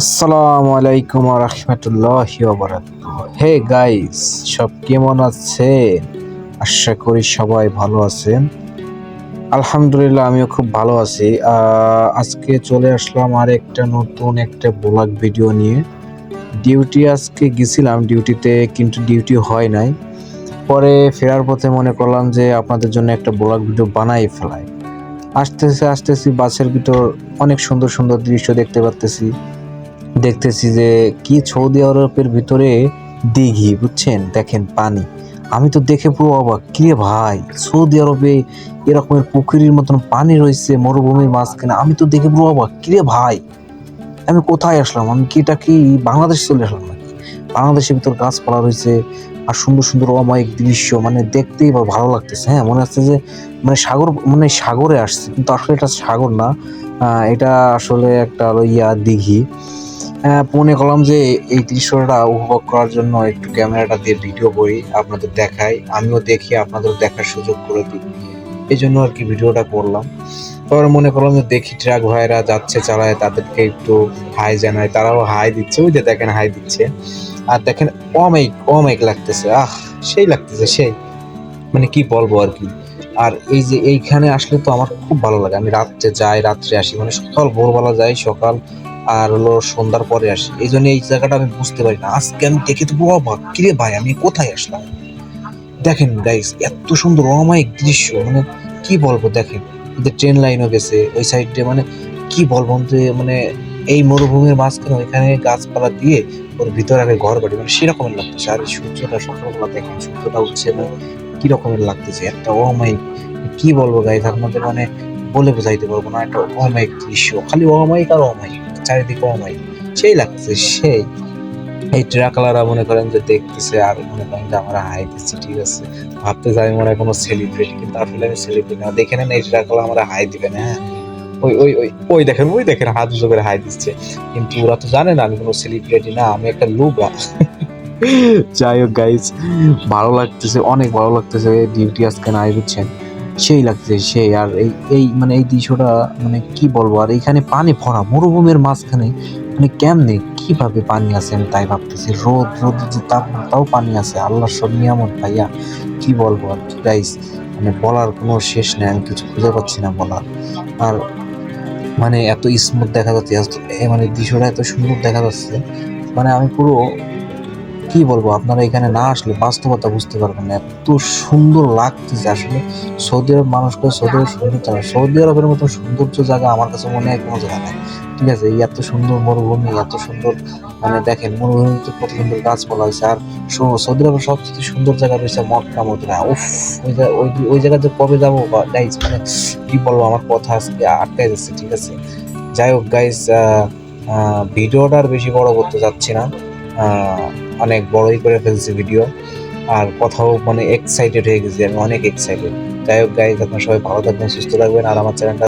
আসসালামু আলাইকুম রহমতুল্লাহ hey guys সব কেমন আছেন? আশা করি সবাই ভালো আছেন। আলহামদুলিল্লাহ, আমিও খুব ভালো আছি। আজকে চলে আসলাম আর একটা নতুন একটা ব্লগ ভিডিও নিয়ে। ডিউটি আজকে গেছিলাম ডিউটিতে কিন্তু ডিউটি হয় নাই। পরে ফেরার পথে মনে করলাম যে আপনাদের জন্য একটা ব্লগ ভিডিও বানাই ফেলাই। আসতেছি আসতেছি, বাসের ভিতর অনেক সুন্দর সুন্দর দৃশ্য দেখতে পারতেছি। দেখতেছি যে কি সৌদি আরবের ভিতরে দিঘি, বুঝছেন? দেখেন পানি। আমি তো দেখে পুরো অবাক। কি ভাই? সৌদি আরবে এরকমের পুকুরির মতন পানি রয়েছে, মরুভূমির মাঝখানে। আমি তো দেখে পুরো অবাক। কি ভাই? আমি কোথায় আসলাম? আমি কি এটা কি বাংলাদেশ চলে আসলাম নাকি? বাংলাদেশের ভিতর গাছপালা রয়েছে আর সুন্দর সুন্দর অমায়িক দৃশ্য। মানে দেখতেই ভালো লাগতেছে। হ্যাঁ মনে হচ্ছে যে মানে সাগর মানে সাগরে আসছে। কিন্তু আসলে এটা সাগর না। এটা আসলে একটা ইয়া দিঘি। মনে করলাম যে এই দৃশ্যটা উপভোগ করার জন্য একটু ক্যামেরাটা দিয়ে ভিডিও করি, আপনাদের দেখাই, আমিও দেখি আপনাদের দেখার সুযোগ করে দিই। এই জন্য আর কি ভিডিওটা করলাম। তারপরে মনে করলাম যে দেখি ট্রাক ভাইরা যাচ্ছে, চালায়, তাদেরকে একটু হাই জানাই। তারাও হাই দিচ্ছে, ওই যে দেখেন হাই দিচ্ছে। আর দেখেন অমাইক অমাইক লাগতেছে, আহ, সেই লাগতেছে, সেই। মানে কি বলব আর কি। আর এই যে এইখানে আসলে তো আমার খুব ভালো লাগে। আমি রাত্রে যাই, রাত্রে আসি মানে সকাল, ভোরবেলা যাই, সকাল আর হলো সন্ধ্যার পরে আসি। এই জন্য এই জায়গাটা আমি বুঝতে পারি না। আজকে আমি দেখে তো পুরো কিরে ভাই, আমি কোথায় আসলাম? দেখেন গাইস এত সুন্দর অমায়িক দৃশ্য মানে কি বলব, দেখেন ট্রেন লাইনও গেছে, ওই সাইডে মানে কি বলব মানে এই মরুভূমির মাঝখানে ওইখানে গাছপালা দিয়ে ওর ভিতরে আগে ঘর বাড়ি মানে সেরকমের লাগতেছে। আর সূর্যটা সকালবেলা দেখেন, সূর্যটা উঠছে মানে কি রকমের লাগতেছে, একটা অমায়িক, কি বলব গাইস আপনাদের মানে বলে বোঝাইতে পারব না, একটা অমায়িক দৃশ্য, খালি অমায়িক আর অমায়িক। চারিদিকে অমায়িক। সেই লাগতেছে, সেই। এই ট্রাকালারা মনে করেন যে দেখতেছে আর মনে করেন যে আমরা হাই দিচ্ছি, ঠিক আছে? ভাবতে যাই মনে হয় কোনো সেলিব্রিটি কিন্তু আসলে আমি সেলিব্রিটি না। দেখে নেন, এই ট্রাকালা আমরা হাই দিবে না হ্যাঁ? ওই ওই ওই ওই দেখেন ওই দেখেন, হাত উঁচু করে হাই দিচ্ছে। কিন্তু ওরা তো জানে না আমি কোনো সেলিব্রিটি না, আমি একটা লুবা যাই হোক গাইজ ভালো লাগতেছে, অনেক ভালো লাগতেছে। ডিউটি আজকে নাই বুঝছেন। সেই লাগছে সেই আর এই এই মানে এই দৃশ্যটা মানে কি বলব? আর এইখানে পানি ভরা, মরুভূমির মাঝখানে মানে কেমনে, কীভাবে পানি আছে আমি তাই ভাবতেছি। রোদ রোদ যে তাও পানি আছে। আল্লাহর সব নিয়ামত, ভাইয়া। কি বলব আর কি গাইস মানে বলার কোনো শেষ নেই, আমি কিছু খুঁজে পাচ্ছি না বলার। আর মানে এত স্মুথ দেখা যাচ্ছে মানে দৃশ্যটা এত সুন্দর দেখা যাচ্ছে। মানে আমি পুরো কি বলব, আপনারা এখানে না আসলে বাস্তবতা বুঝতে পারবেন না। এত সুন্দর লাগতেছে আসলে। সৌদি আরব মানুষ করে সৌদি আরব সুন্দর সৌদি আরবের মতো সৌন্দর্য জায়গা আমার কাছে মনে হয় কোনো জায়গা নাই। ঠিক আছে, এই এত সুন্দর মরুভূমি, এত সুন্দর মানে দেখেন মরুভূমিতে কত সুন্দর গাছপালা হয়েছে। আর সৌদি আরবের সবচেয়ে সুন্দর জায়গা রয়েছে মক্কা, মদিনা। উফ, ওই ওই জায়গাতে কবে যাব বা গাইজ মানে কি বলব, আমার কথা আজকে আটকাই যাচ্ছে, ঠিক আছে? যাই হোক গাইজ ভিডিওটা আর বেশি বড় করতে যাচ্ছি না। অনেক বড়ই করে ফেলছি ভিডিও আর কথাও মানে এক্সাইটেড হয়ে গেছি, আমি অনেক এক্সাইটেড যাই হোক গাইজ আপনার সবাই ভালো থাকবেন, সুস্থ থাকবেন, আর আমার চ্যানেলটা